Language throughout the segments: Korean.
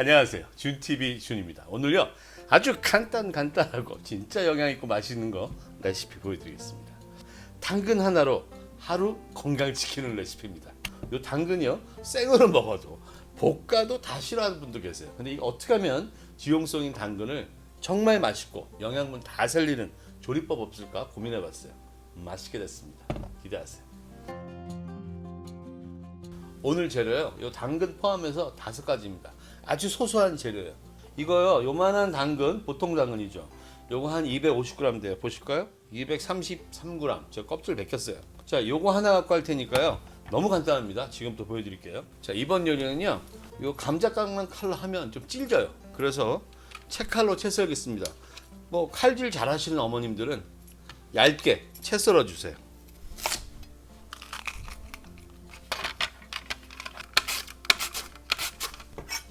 안녕하세요. 준TV 준입니다. 오늘요 아주 간단 간단하고 진짜 영양 있고 맛있는 거 레시피 보여드리겠습니다. 당근 하나로 하루 건강 지키는 레시피입니다. 요 당근이요 생으로 먹어도 볶아도 다 싫어하는 분도 계세요. 근데 이거 어떻게 하면 지용성인 당근을 정말 맛있고 영양분 다 살리는 조리법 없을까 고민해봤어요. 음, 맛있게 됐습니다. 기대하세요. 오늘 재료요. 요 당근 포함해서 다섯 가지입니다. 아주 소소한 재료예요. 이거요. 요만한 당근 보통 당근이죠. 요거 한 250g 돼요. 보실까요? 233g. 저 껍질 벗겼어요. 자, 요거 하나 갖고 할 테니까요. 너무 간단합니다. 지금부터 보여드릴게요. 자, 이번 요리는요. 요 감자 깎는 칼로 하면 좀 찔겨요. 그래서 채칼로 채 썰겠습니다. 뭐 칼질 잘 하시는 어머님들은 얇게 채 썰어 주세요.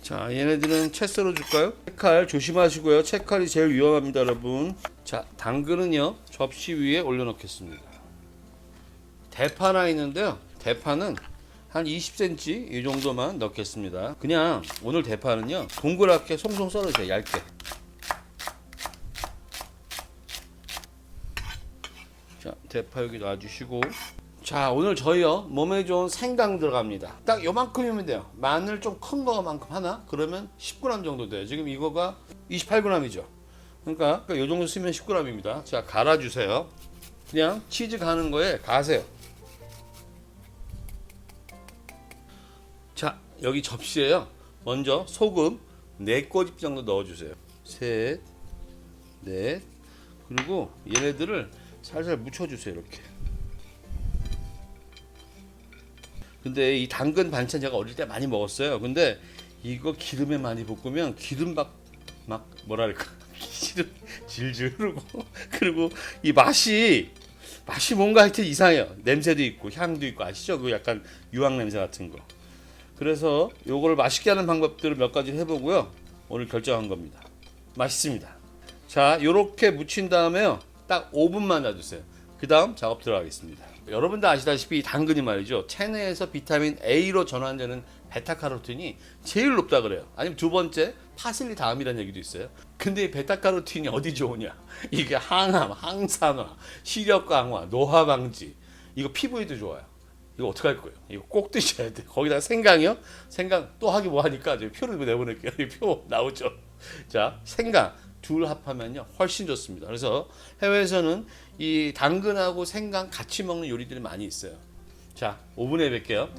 자, 얘네들은 채 썰어 줄까요? 채칼 조심하시고요. 채칼이 제일 위험합니다, 여러분. 자, 당근은요. 접시 위에 올려 놓겠습니다. 대파 하나 있는데요. 대파는 한 20cm 이 정도만 넣겠습니다. 그냥 오늘 대파는요. 동그랗게 송송 썰으세요. 얇게. 자, 대파 여기 놔주시고 자 오늘 저희요 몸에 좋은 생강 들어갑니다. 딱 요만큼이면 돼요. 마늘 좀 큰 거만큼 하나? 그러면 10g 정도 돼요. 지금 이거가 28g이죠. 그러니까 요 정도 쓰면 10g입니다. 자 갈아주세요. 그냥 치즈 가는 거에 가세요. 자 여기 접시에요. 먼저 소금 4꼬집 정도 넣어주세요. 셋넷. 그리고 얘네들을 살살 묻혀주세요 이렇게 근데 이 당근 반찬 제가 어릴 때 많이 먹었어요. 근데 이거 기름에 많이 볶으면 기름 막, 막 뭐랄까 기름 질질 흐르고 그리고 이 맛이 맛이 뭔가 하여튼 이상해요. 냄새도 있고 향도 있고 아시죠? 그 약간 유황 냄새 같은 거. 그래서 요거를 맛있게 하는 방법들을 몇 가지 해보고요. 오늘 결정한 겁니다. 맛있습니다. 자, 요렇게 묻힌 다음에요. 딱 5분만 놔두세요. 그 다음 작업 들어가겠습니다. 여러분도 아시다시피 이 당근이 말이죠. 체내에서 비타민 A로 전환되는 베타카로틴이 제일 높다 그래요. 아니면 두 번째 파슬리 다음이라는 얘기도 있어요. 근데 이 베타카로틴이 어디 좋으냐? 이게 항암, 항산화, 시력 강화, 노화 방지. 이거 피부에도 좋아요. 이거 어떻게 할 거예요? 이거 꼭 드셔야 돼. 거기다가 생강이요? 생강 또 하기 뭐 하니까 표를 내보낼게요. 이표 나오죠. 자, 생강 둘 합하면요 훨씬 좋습니다. 그래서 해외에서는 이 당근하고 생강 같이 먹는 요리들이 많이 있어요. 자, 오븐에 뵐게요.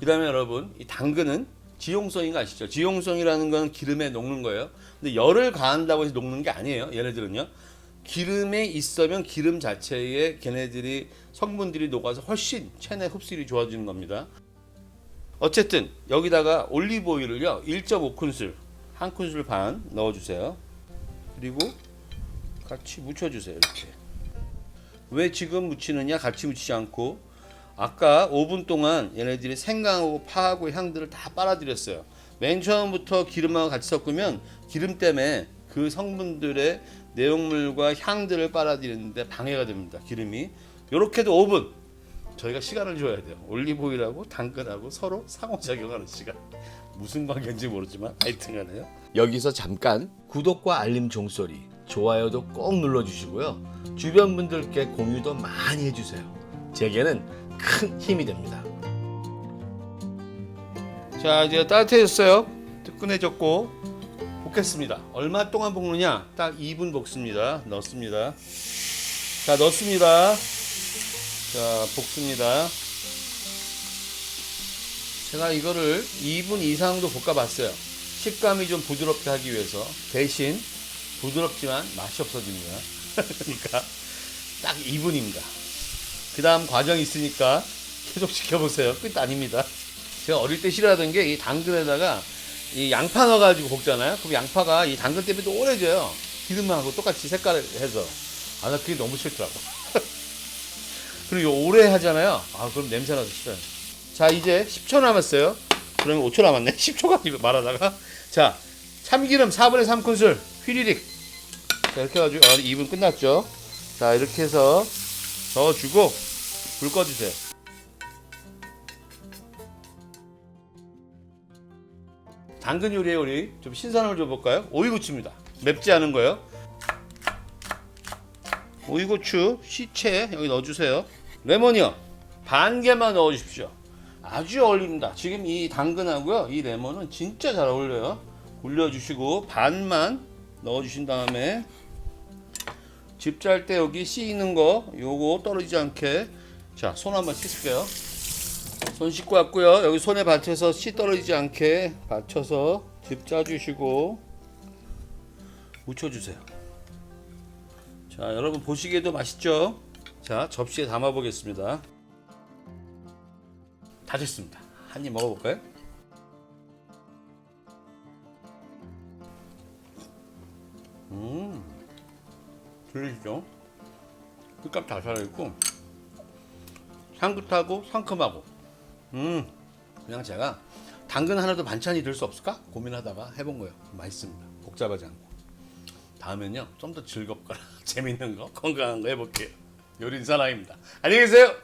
그다음에 여러분 이 당근은 지용성인 거 아시죠? 지용성이라는 건 기름에 녹는 거예요. 근데 열을 가한다고 해서 녹는 게 아니에요. 얘네들은요. 기름에 있으면 기름 자체에 걔네들이 성분들이 녹아서 훨씬 체내 흡수율이 좋아지는 겁니다. 어쨌든 여기다가 올리브 오일을요 1.5큰술 한 큰술 반 넣어주세요. 그리고 같이 묻혀주세요 이렇게. 왜 지금 묻히느냐 같이 묻히지 않고 아까 5분 동안 얘네들이 생강하고 파하고 향들을 다 빨아들였어요. 맨 처음부터 기름하고 같이 섞으면 기름 때문에 그 성분들의 내용물과 향들을 빨아들이는데 방해가 됩니다. 기름이 이렇게도 5분 저희가 시간을 줘야 돼요. 올리브오일하고 당근하고 서로 상호작용하는 시간. 무슨 관계인지 모르지만 하여튼간에요. 여기서 잠깐 구독과 알림 종소리, 좋아요도 꼭 눌러주시고요. 주변 분들께 공유도 많이 해주세요. 제게는 큰 힘이 됩니다. 자 이제 따뜻해졌어요. 뜨끈해졌고 볶겠습니다. 얼마 동안 볶느냐? 딱 2분 볶습니다. 넣습니다. 자 넣습니다. 자, 볶습니다. 제가 이거를 2분 이상도 볶아봤어요. 식감이 좀 부드럽게 하기 위해서. 대신 부드럽지만 맛이 없어집니다. 그러니까 딱 2분입니다. 그 다음 과정이 있으니까 계속 지켜보세요. 끝 아닙니다. 제가 어릴 때 싫어하던 게 이 당근에다가 이 양파 넣어가지고 볶잖아요. 그럼 양파가 이 당근 때문에 또 오래져요. 기름하고 똑같이 색깔을 해서. 아, 나 그게 너무 싫더라고. 그리고 오래 하잖아요. 아, 그럼 냄새 나서 싫어요. 자, 이제 10초 남았어요. 그러면 5초 남았네. 10초가 말하다가. 자, 참기름 4분의 3큰술 휘리릭. 자, 이렇게 해가지고, 아, 2분 끝났죠. 자, 이렇게 해서 넣어주고, 불 꺼주세요. 당근 요리에 우리 좀 신선함을 줘볼까요? 오이고추입니다. 맵지 않은 거요. 오이고추 시체 여기 넣어주세요. 레몬이요. 반 개만 넣어주십시오. 아주 어울립니다. 지금 이 당근하고요, 이 레몬은 진짜 잘 어울려요. 굴려주시고 반만 넣어주신 다음에 집짤때 여기 씨 있는 거 요거 떨어지지 않게 자 손 한번 씻을게요. 손 씻고 왔고요. 여기 손에 받쳐서 씨 떨어지지 않게 받쳐서 집 짜주시고 묻혀주세요. 자 여러분 보시기에도 맛있죠? 자 접시에 담아 보겠습니다. 다 됐습니다. 한 입 먹어볼까요? 음, 들리시죠? 끝값 다 살아있고 향긋하고 상큼하고 음, 그냥 제가 당근 하나도 반찬이 될 수 없을까 고민하다가 해본 거예요. 맛있습니다. 복잡하지 않고. 다음엔요 좀 더 즐겁거나 재밌는 거 건강한 거 해볼게요. 요리 사랑입니다. 안녕히 계세요.